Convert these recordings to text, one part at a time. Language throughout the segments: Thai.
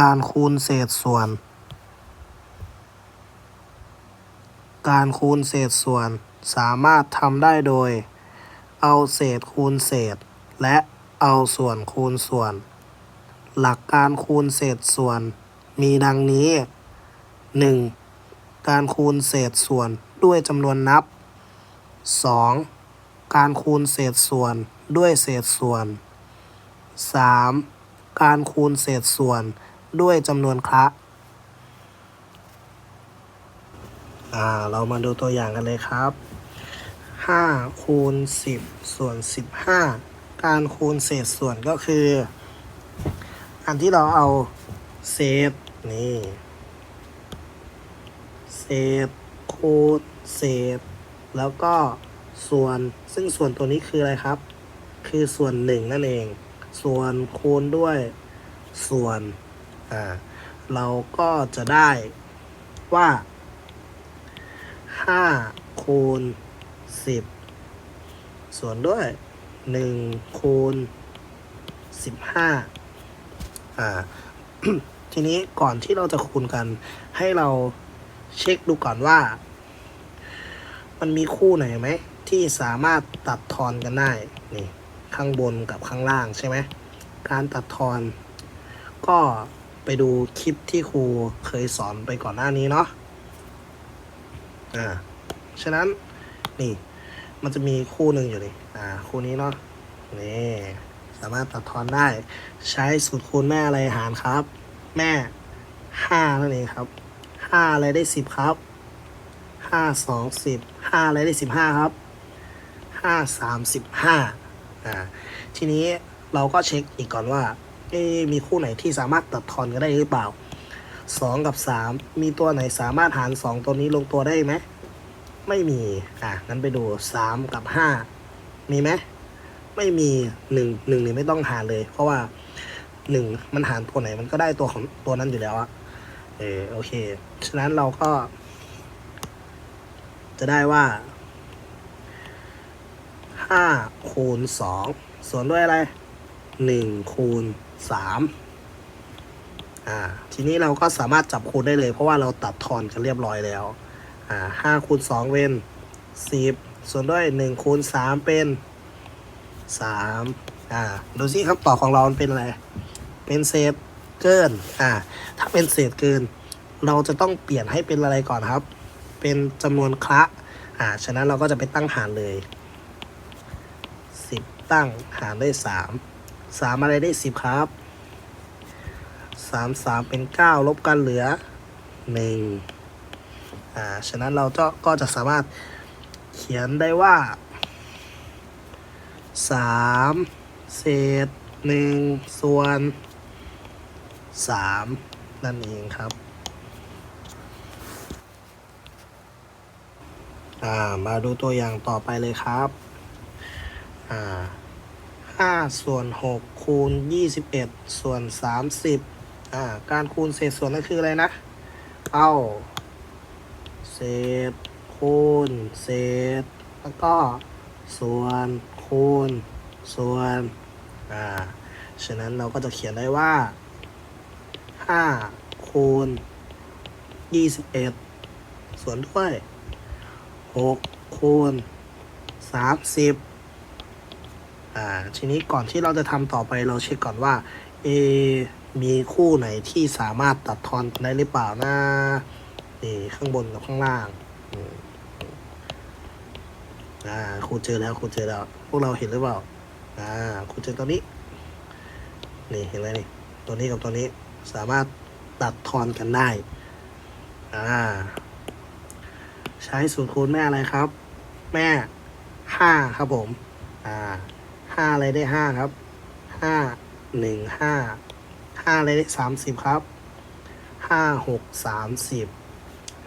การคูณเศษส่วน การคูณเศษส่วนสามารถทำได้โดย เอาเศษคูณเศษ และเอาส่วนคูณส่วน หลักการคูณเศษส่วน มีดังนี้ 1. การคูณเศษส่วนด้วยจำนวนนับ 2. การคูณเศษส่วนด้วยเศษส่วน 3. การคูณเศษส่วน ด้วยจำนวนคละอ่าเรามาดูตัวอย่างกันเลยครับ5คูณ10 ส่วน 15 การคูณเศษส่วนก็คือ อันที่เราเอาเศษนี่เศษคูณเศษ แล้วก็ส่วนซึ่งส่วนตัวนี้คืออะไรครับ คือส่วนหนึ่งนั่นเอง ส่วนคูณด้วยส่วน อ่าเราก็จะได้ว่า5คูณ10ส่วนด้วย1คูณ15อ่า ทีนี้ก่อนที่เราจะคูณกัน ให้เราเช็คดูก่อนว่า มันมีคู่ไหนไหม ที่สามารถตัดทอนกันได้ นี่ ข้างบนกับข้างล่างใช่ไหม การตัดทอนก็ ไปดูคลิปที่ครูเคยสอนไปก่อนหน้านี้เนาะ อ่า ฉะนั้นนี่ มันจะมีคู่หนึ่งอยู่นี่อ่า คู่นี้เนาะ นี่ สามารถตัดทอนได้ ใช้สูตรคูณแม่อะไรหารครับ แม่ห้านั่นเองครับห้าอะไรได้สิบครับห้าสองสิบห้าอะไรได้สิบห้าครับห้าสามสิบห้าอ่า ทีนี้เราก็เช็คอีกก่อนว่า เอ๊มีคู่ไหนที่สามารถตัดทอนกันได้หรือเปล่าสองกับสามมีตัวไหนสามารถหารสองตัวนี้ลงตัวได้ไหมไม่มี อะงั้นไปดูสามกับห้ามีไหมไม่มีหนึ่งหนึ่งไม่ต้องหารเลย เพราะว่าหนึ่งมันหารตัวไหนมันก็ได้ตัวของตัวนั้นอยู่แล้วอะเออโอเค ฉะนั้นเราก็ จะได้ว่าห้าคูณสองส่วนด้วยอะไร หนึ่งคูณสามอ่าทีนี้เราก็สามารถจับคูณได้เลย เพราะว่าเราตัดทอนกันเรียบร้อยแล้วอ่าห้าคูณสองเป็นสิบส่วนด้วยหนึ่งคูณสามเป็นสามอ่าดูสิคำตอบของเรามันเป็นอะไร เป็นเศษเกินอ่าถ้าเป็นเศษเกิน เราจะต้องเปลี่ยนให้เป็นอะไรก่อนครับ เป็นจำนวนคละอ่าฉะนั้นเราก็จะไปตั้งหารเลยสิบตั้งหารได้สาม สามอะไรได้สิบครับสามสามเป็นเก้าลบกันเหลือหนึ่งอ่า ฉะนั้นเราก็ก็จะสามารถเขียนได้ว่าสามเศษหนึ่งส่วนสามนั่นเองครับ อ่า มาดูตัวอย่างต่อไปเลยครับ อ่า ห้าส่วนหกคูณยี่สิบเอ็ดส่วนสามสิบอ่าการคูณเศษส่วนนั่นคืออะไรนะ เอาเศษคูณเศษ แล้วก็ส่วนคูณส่วนอ่าฉะนั้นเราก็จะเขียนได้ว่าห้าคูณยี่สิบเอ็ดส่วนด้วยหกคูณสามสิบ อ่าทีนี้ก่อนที่เราจะทำต่อไปเราเช็คก่อนว่าเอมีคู่ไหนที่สามารถตัดทอนได้หรือเปล่านะนี่ข้างบนกับข้างล่างอ่าครูเจอแล้วครูเจอแล้ว พวกเราเห็นหรือเปล่าอ่าครูเจอตัวนี้ นี่เห็นไหมนี่ตัวนี้กับตัวนี้สามารถตัดทอนกันได้อ่าใช้สูตรคูณแม่อะไรครับ แม่ห้าครับผม อ่า ห้าอะไรได้ห้าครับห้าหนึ่งห้าห้าอะไรได้สามสิบครับห้าหกสามสิบ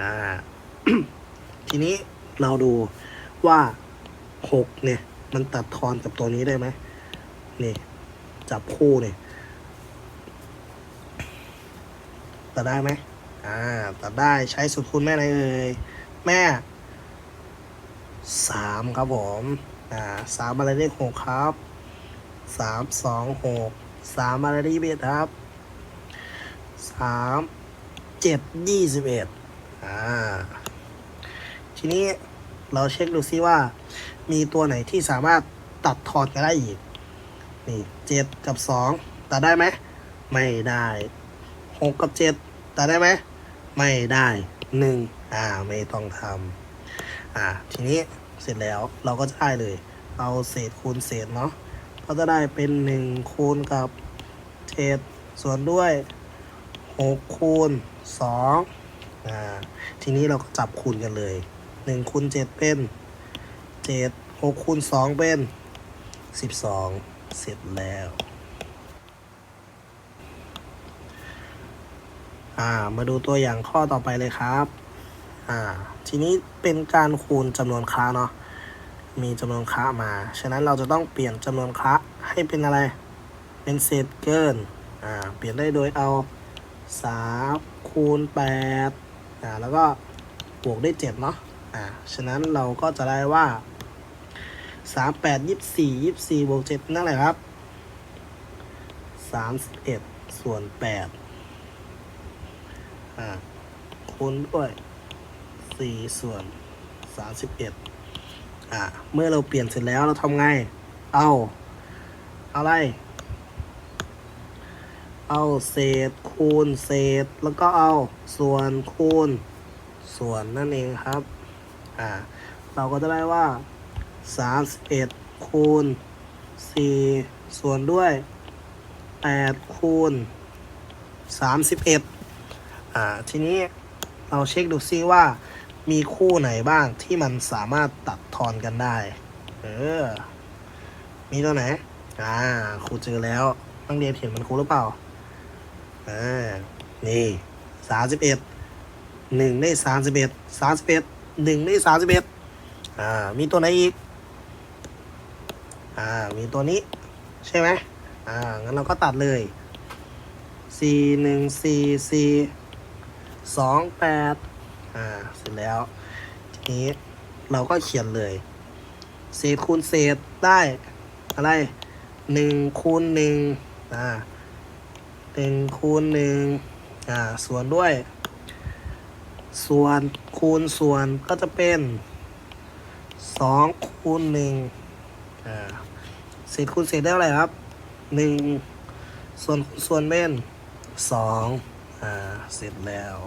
อ่า ทีนี้เราดูว่าหกเนี่ย มันตัดทอนกับตัวนี้ได้ไหมนี่ จับคู่เนี่ยตัดได้ไหมอ่าตัดได้ใช้สูตรคูณแม่อะไรเอ่ยแม่สามครับผม อ่าสามอะไรได้หกครับสามสองหกสามอะไรได้ยี่สิบครับสามเจ็ดยี่สิบเอ็ดอ่าทีนี้เราเช็คดูซิว่า มีตัวไหนที่สามารถตัดทอนกันได้อีก นี่เจ็ดกับสองตัดได้ไหม ไม่ได้หกกับเจ็ดตัดได้ไหม ไม่ได้หนึ่งอ่า ไม่ต้องทำอ่า ทีนี้ เสร็จแล้ว เราก็จะได้เลย เอาเศษคูณเศษเนาะก็จะได้เป็นหนึ่งคูณกับเจ็ดส่วนด้วยหกคูณสองอ่าทีนี้เราก็จับคูณกันเลยหนึ่งคูณเจ็ดเป็นเจ็ดหกคูณสองเป็นสิบสองเสร็จแล้ว อ่า มาดูตัวอย่างข้อต่อไปเลยครับ อ่า ทีนี้เป็นการคูณจำนวนคระเนาะ มีจำนวนคระมา ฉะนั้นเราจะต้องเปลี่ยนจำนวนคระให้เป็นอะไร เป็นเศษเกิน อ่า เปลี่ยนได้โดยเอาสามคูณแปดอ่า แล้วก็บวกได้เจ็ดเนาะ อ่า ฉะนั้นเราก็จะได้ว่าสามแปดยี่สี่ยี่สี่บวกเจ็ดนั่นแหละครับสามสิบเอ็ดส่วนแปดอ่าคูณด้วย สี่ส่วนสามสิบเอ็ดอ่าเมื่อเราเปลี่ยนเสร็จแล้วเราทำไง เอา เอาอะไร เอาเศษคูณเศษ แล้วก็เอาส่วนคูณส่วนนั่นเองครับ อ่า เราก็จะได้ว่าสามสิบเอ็ดคูณสี่ส่วนด้วยแปดคูณสามสิบเอ็ดอ่า ทีนี้เราเช็คดูซิว่า มีคู่ไหนบ้างที่มันสามารถตัดทอนกันได้ เออ มีตัวไหน อ่า ครูเจอแล้วนักเรียนเห็นมันครูหรือเปล่าอ่านี่สามสิบเอ็ด หนึ่งได้สามสิบเอ็ด สามสิบเอ็ด หนึ่งได้สามสิบเอ็ด อ่า มีตัวไหนอีก อ่า มีตัวนี้ ใช่ไหม อ่า งั้นเราก็ตัดเลยสี่หนึ่งสี่สี่สองแปด อ่า เสร็จแล้ว ทีนี้เราก็เขียนเลยเศษคูณเศษได้อะไรหนึ่งคูณหนึ่งอ่าหนึ่งคูณหนึ่งอ่า ส่วนด้วย ส่วนคูณส่วนก็จะเป็นสองคูณหนึ่งอ่าเศษคูณเศษได้เท่าไหร่ครับหนึ่งส่วนส่วนเป็นสองอ่า เสร็จแล้ว